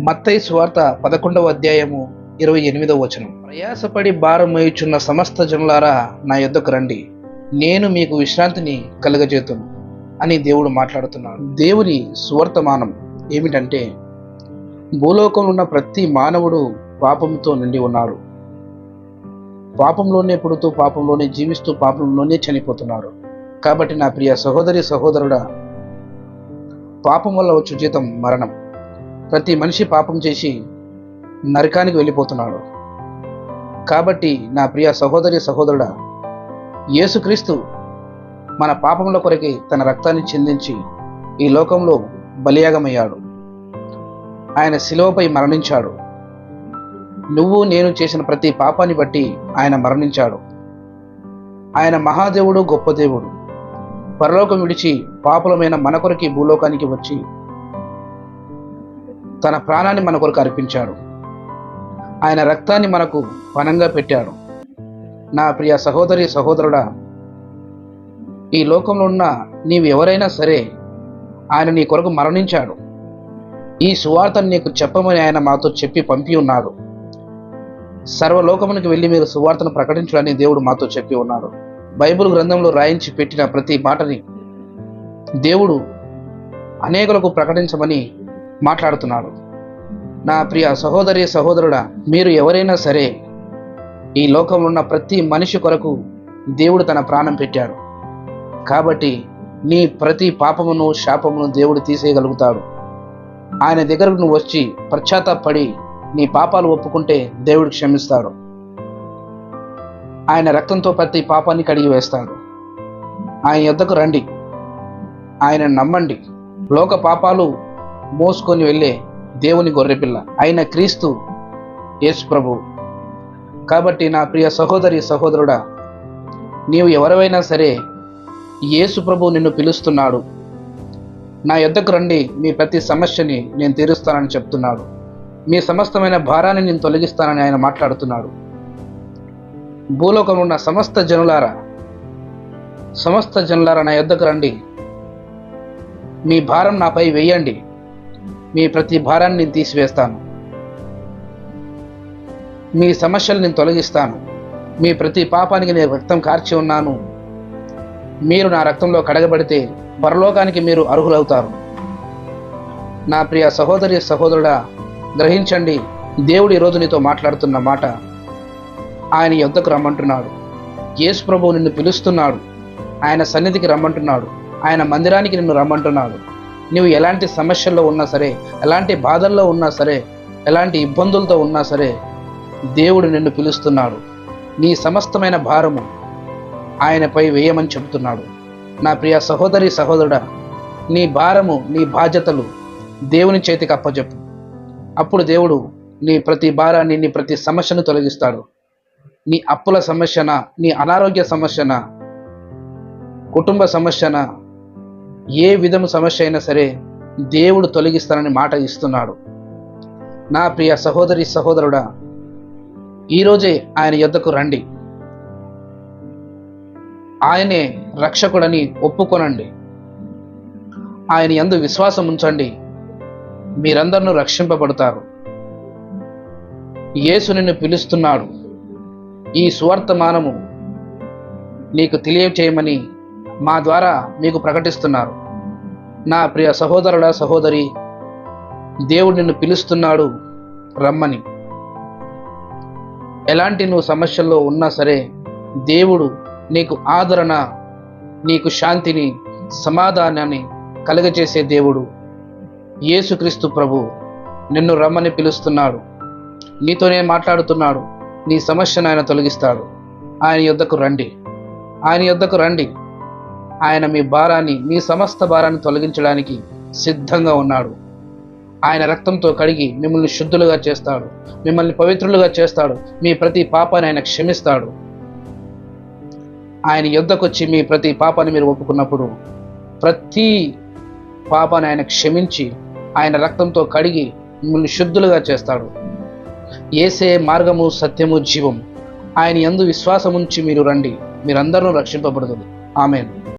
మత్తయి సువార్త పదకొండవ అధ్యాయము ఇరవై ఎనిమిదవ వచనం. ప్రయాసపడి భారం మోయుచున్న సమస్త జనులారా నా యొద్దకు రండి. నేను మీకు విశ్రాంతిని కలుగజేతును అని దేవుడు మాట్లాడుతున్నాడు. దేవుని సువర్తమానం ఏమిటంటే భూలోకంలో ఉన్న ప్రతి మానవుడు పాపంతో నిండి ఉన్నాడు. పాపంలోనే పుడుతూ పాపంలోనే జీవిస్తూ పాపంలోనే చనిపోతున్నారు. కాబట్టి నా ప్రియ సహోదరి సహోదరుడా పాపం వల్ల వచ్చు జీతం మరణం. ప్రతి మనిషి పాపం చేసి నరకానికి వెళ్ళిపోతున్నాడు. కాబట్టి నా ప్రియ సహోదరి సహోదరుడా యేసుక్రీస్తు మన పాపముల కొరకి తన రక్తాన్ని చెందించి ఈ లోకంలో బలియాగమయ్యాడు. ఆయన శిలువపై మరణించాడు. నువ్వు నేను చేసిన ప్రతి పాపాన్ని బట్టి ఆయన మరణించాడు. ఆయన మహాదేవుడు గొప్ప దేవుడు. పరలోకం విడిచి పాపులమైన మన కొరకి భూలోకానికి వచ్చి తన ప్రాణాన్ని మన కొరకు అర్పించాడు. ఆయన రక్తాన్ని మనకు పనంగా పెట్టాడు. నా ప్రియ సహోదరి సహోదరుడా ఈ లోకంలో ఉన్న నీవు ఎవరైనా సరే ఆయన నీ కొరకు మరణించాడు. ఈ సువార్తను నీకు చెప్పమని ఆయన మాతో చెప్పి పంపి ఉన్నాడు. సర్వలోకమునికి వెళ్ళి మీరు సువార్తను ప్రకటించడని దేవుడు మాతో చెప్పి ఉన్నాడు. బైబిల్ గ్రంథంలో రాయించి పెట్టిన ప్రతి మాటని దేవుడు అనేకులకు ప్రకటించమని మాట్లాడుతున్నాడు. నా ప్రియ సహోదరి సహోదరుడా మీరు ఎవరైనా సరే ఈ లోకంలో ఉన్న ప్రతి మనిషి కొరకు దేవుడు తన ప్రాణం పెట్టాడు. కాబట్టి నీ ప్రతి పాపమును శాపమును దేవుడు తీసేయగలుగుతాడు. ఆయన దగ్గరకు నువ్వు వచ్చి పశ్చాత్తాపడి నీ పాపాలు ఒప్పుకుంటే దేవుడు క్షమిస్తాడు. ఆయన రక్తంతో ప్రతి పాపాన్ని కడిగి వేస్తాడు. ఆయన యొద్దకు రండి. ఆయన నమ్మండి. లోక పాపాలు మోసుకొని వెళ్ళే దేవుని గొర్రెపిల్ల అయిన క్రీస్తు యేసు ప్రభు. కాబట్టి నా ప్రియ సహోదరి సహోదరుడా నీవు ఎవరైనా సరే యేసు ప్రభు నిన్ను పిలుస్తున్నాడు. నా యొద్దకు రండి మీ ప్రతి సమస్యని నేను తీరుస్తానని చెప్తున్నాడు. మీ సమస్తమైన భారాన్ని నేను తొలగిస్తానని ఆయన మాట్లాడుతున్నాడు. భూలోకంలో ఉన్న సమస్త జనులారా సమస్త జనులారా నా యొద్దకు రండి. మీ భారం నాపై వేయండి. మీ ప్రతి భారాన్ని నేను తీసివేస్తాను. మీ సమస్యలు నేను తొలగిస్తాను. మీ ప్రతి పాపానికి నేను రక్తం కార్చి ఉన్నాను. మీరు నా రక్తంలో కడగబడితే పరలోకానికి మీరు అర్హులవుతారు. నా ప్రియ సహోదరి సహోదరుడా గ్రహించండి దేవుడు ఈరోజు నీతో మాట్లాడుతున్న మాట ఆయన యుద్ధకు రమ్మంటున్నాడు. యేసు ప్రభువు నిన్ను పిలుస్తున్నాడు. ఆయన సన్నిధికి రమ్మంటున్నాడు. ఆయన మందిరానికి నిన్ను రమ్మంటున్నాడు. నువ్వు ఎలాంటి సమస్యల్లో ఉన్నా సరే ఎలాంటి బాధల్లో ఉన్నా సరే ఎలాంటి ఇబ్బందులతో ఉన్నా సరే దేవుడు నిన్ను పిలుస్తున్నాడు. నీ సమస్తమైన భారము ఆయనపై వేయమని చెబుతున్నాడు. నా ప్రియ సహోదరి సహోదరుడా నీ భారము నీ బాధ్యతలు దేవుని చేతికి అప్పచెప్పు అప్పుడు దేవుడు నీ ప్రతి భారాన్ని నీ ప్రతి సమస్యను తొలగిస్తాడు. నీ అప్పుల సమస్యన నీ అనారోగ్య సమస్యన కుటుంబ సమస్యన ఏ విధము సమస్య అయినా సరే దేవుడు తొలగిస్తానని మాట ఇస్తున్నాడు. నా ప్రియ సహోదరి సహోదరుడా ఈరోజే ఆయన యొద్దకు రండి. ఆయనే రక్షకుడని ఒప్పుకొనండి. ఆయన ఎందు విశ్వాసం ఉంచండి. మీరందరూ రక్షింపబడతారు. యేసు నిన్ను పిలుస్తున్నాడు. ఈ సువర్తమానము నీకు తెలియచేయమని మా ద్వారా మీకు ప్రకటిస్తున్నారు. నా ప్రియ సహోదరుడ సహోదరి దేవుడు నిన్ను పిలుస్తున్నాడు రమ్మని. ఎలాంటి నువ్వు సమస్యల్లో ఉన్నా సరే దేవుడు నీకు ఆదరణ నీకు శాంతిని సమాధానాన్ని కలుగజేసే దేవుడు. యేసుక్రీస్తు ప్రభు నిన్ను రమ్మని పిలుస్తున్నాడు. నీతోనే మాట్లాడుతున్నాడు. నీ సమస్యను ఆయన తొలగిస్తాడు. ఆయన యొద్దకు రండి. ఆయన యొద్దకు రండి. ఆయన మీ భారాన్ని మీ సమస్త భారాన్ని తొలగించడానికి సిద్ధంగా ఉన్నాడు. ఆయన రక్తంతో కడిగి మిమ్మల్ని శుద్ధులుగా చేస్తాడు. మిమ్మల్ని పవిత్రులుగా చేస్తాడు. మీ ప్రతి పాపాన్ని ఆయన క్షమిస్తాడు. ఆయన యుద్ధకొచ్చి మీ ప్రతి పాపాన్ని మీరు ఒప్పుకున్నప్పుడు ప్రతి పాపాన్ని ఆయన క్షమించి ఆయన రక్తంతో కడిగి మిమ్మల్ని శుద్ధులుగా చేస్తాడు. ఏసే మార్గము సత్యము జీవం. ఆయన యందు విశ్వాసముంచి మీరు రండి. మీరందరూ రక్షింపబడుతుంది ఆమెను.